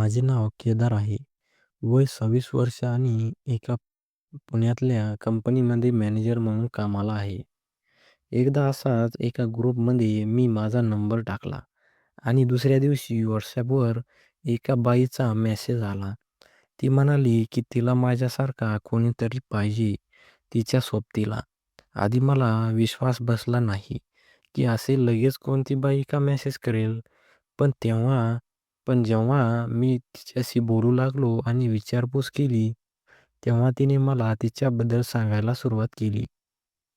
माझे नाव केदार आहे. वय सव्वीस वर्ष आणि एका पुण्यातल्या कंपनीमध्ये मॅनेजर म्हणून कामाला आहे. एकदा असाच एका ग्रुपमध्ये मी माझा नंबर टाकला आणि दुसऱ्या दिवशी WhatsAppवर एका बाईचा मेसेज आला. ती म्हणाली की तिला माझ्यासारखा कोणीतरी पाहिजे तिच्या सोबतीला. आधी मला विश्वास बसला नाही की असे लगेच कोणती बाई का मेसेज करेल. पण तेव्हा पण जेव्हा मी तिच्याशी बोलू लागलो आणि विचारपूस केली, तेव्हा तिने मला तिच्याबद्दल सांगायला सुरुवात केली.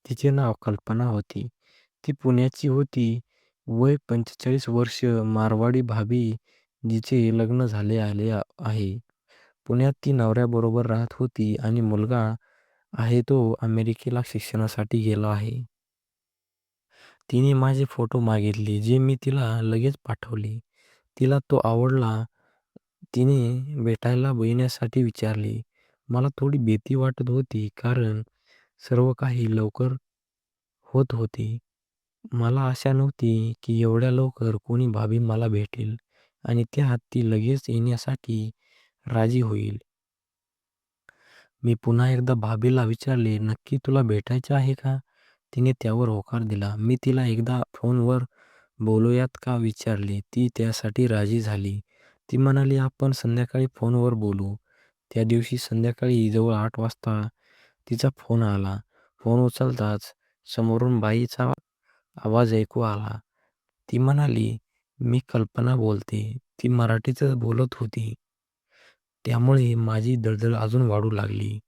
तिचे नाव कल्पना होते. ती पुण्याची होती. वय पंचेचाळीस वर्ष. मारवाडी भाभी जिचे लग्न झाले आले आहे. पुण्यात ती नवऱ्याबरोबर राहत होती आणि मुलगा आहे तो अमेरिकेला शिक्षणासाठी गेला आहे. तिने माझे फोटो मागितले जे मी तिला लगेच पाठवले. तिला तो आवडला. तिने भेटायला येण्यासाठी विचारले. मला थोडी भीती वाटत होती कारण सर्व काही लवकर होत होते. मला आशा नव्हती की एवढ्या लवकर कोणी भाभी मला भेटेल आणि त्यात ती लगेच येण्यासाठी राजी होईल. मी पुन्हा एकदा भाभीला विचारले, नक्की तुला भेटायचे आहे का? तिने त्यावर होकार दिला. मी तिला एकदा फोनवर बोलूयात का विचारले. ती त्यासाठी राजी झाली. ती म्हणाली आपण संध्याकाळी फोनवर बोलू. त्या दिवशी संध्याकाळी जवळ आठ वाजता तिचा फोन आला. फोन उचलताच समोरून बाईचा आवाज ऐकू आला. ती म्हणाली, मी कल्पना बोलते. ती मराठीतच बोलत होती. त्यामुळे माझी दळदळ अजून वाढू लागली.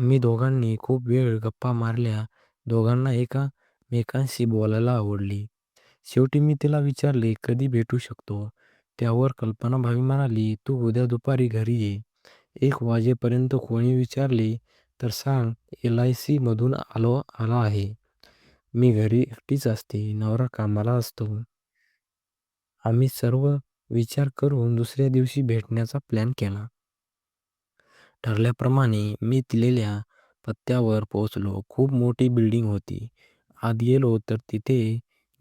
आम्ही दोघांनी खूप वेळ गप्पा मारल्या. दोघांना एकमेकांशी बोलायला आवडले. शेवटी मी तिला विचारले, कधी भेटू शकतो? त्यावर कल्पना भाभी म्हणाली, तू उद्या दुपारी घरी ये. एक वाजेपर्यंत कोणी विचारले तर सांग एल.आय.सी. मधून आलो आला आहे. मी घरी एकटीच असते. नवरा कामाला असतो. आम्ही सर्व विचार करून दुसऱ्या दिवशी भेटण्याचा प्लॅन केला. ठरल्याप्रमाणे मी दिलेल्या पत्त्यावर पोहोचलो. खूप मोठी बिल्डिंग होती. आत गेलो तर तिथे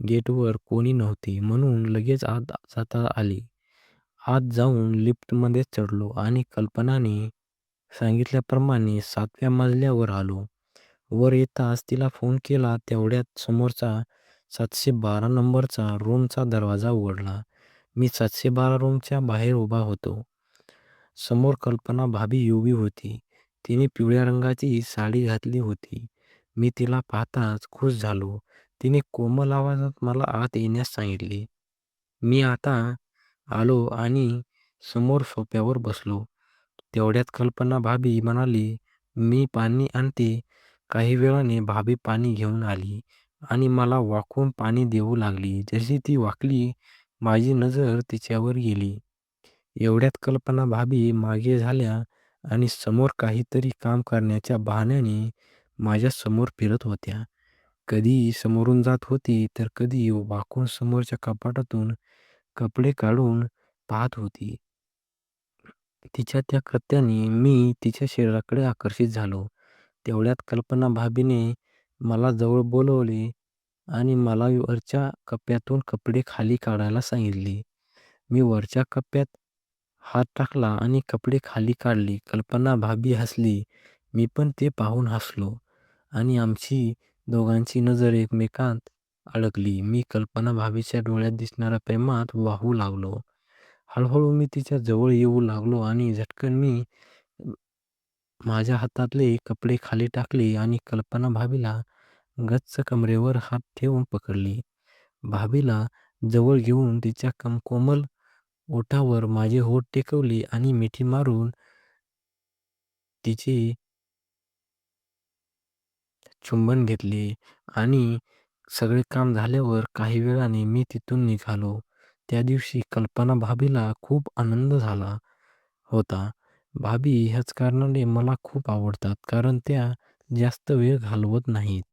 गेटवर कोणी नव्हते म्हणून लगेच आत जाता आले. आत जाऊन लिफ्टमध्ये चढलो आणि कल्पनाने सांगितल्याप्रमाणे सातव्या मजल्यावर आलो. वर येताच तिला फोन केला तेवढ्यात समोरचा सातशे बारा नंबरचा रूमचा दरवाजा उघडला. मी सातशे बारा रूमच्या बाहेर उभा होतो. समोर कल्पना भाभी उभी होती. तिने पिवळ्या रंगाची साडी घातली होती. मी तिला पाहताच खुश झालो. तिने कोमल आवाजात मला आत येण्यास सांगितले. मी आता आलो आणि समोर सोफ्यावर बसलो. तेवढ्यात कल्पना भाभी म्हणाली, मी पाणी आणते. काही वेळाने भाभी पाणी घेऊन आली आणि मला वाकून पाणी देऊ लागली. जशी ती वाकली माझी नजर तिच्यावर गेली. एवढ्यात कल्पना भाभी मागे झाल्या आणि समोर काहीतरी काम करण्याच्या बहाण्याने माझ्यासमोर फिरत होत्या. कधी समोरून जात होती तर कधी वाकून समोरच्या कपाटातून कपडे काढून पाहत होती. तिच्या त्या कृत्याने मी तिच्या शरीराकडे आकर्षित झालो. तेवढ्यात कल्पना भाभीने मला जवळ बोलावले आणि मला वरच्या कप्प्यातून कपडे खाली काढायला सांगितले. मी वरच्या कप्प्यात हात टाकला आणि कपडे खाली काढले. कल्पना भाभी हसली. मी पण ते पाहून हसलो आणि आमची दोघांची नजर एकमेकांत अडकली. मी कल्पना भाभीच्या डोळ्यात दिसणाऱ्या प्रेमात वाहू लागलो. हळूहळू मी तिच्या जवळ येऊ लागलो आणि झटकन मी माझ्या हातातले कपडे खाली टाकले आणि कल्पना भाभीला गच्च कमरेवर हात ठेवून पकडले. भाभीला जवळ घेऊन तिच्या कोमल ओठावर माझे ओठ टेकवले आणि मिठी मारून तिचे चुंबन घेतले आणि सगळे काम झाल्यावर काही वेळाने मी तिथून निघालो. त्या दिवशी कल्पना भाभीला खूप आनंद झाला होता. भाभी ह्याच कारणाने मला खूप आवडतात कारण त्या जास्त वेळ घालवत नाहीत.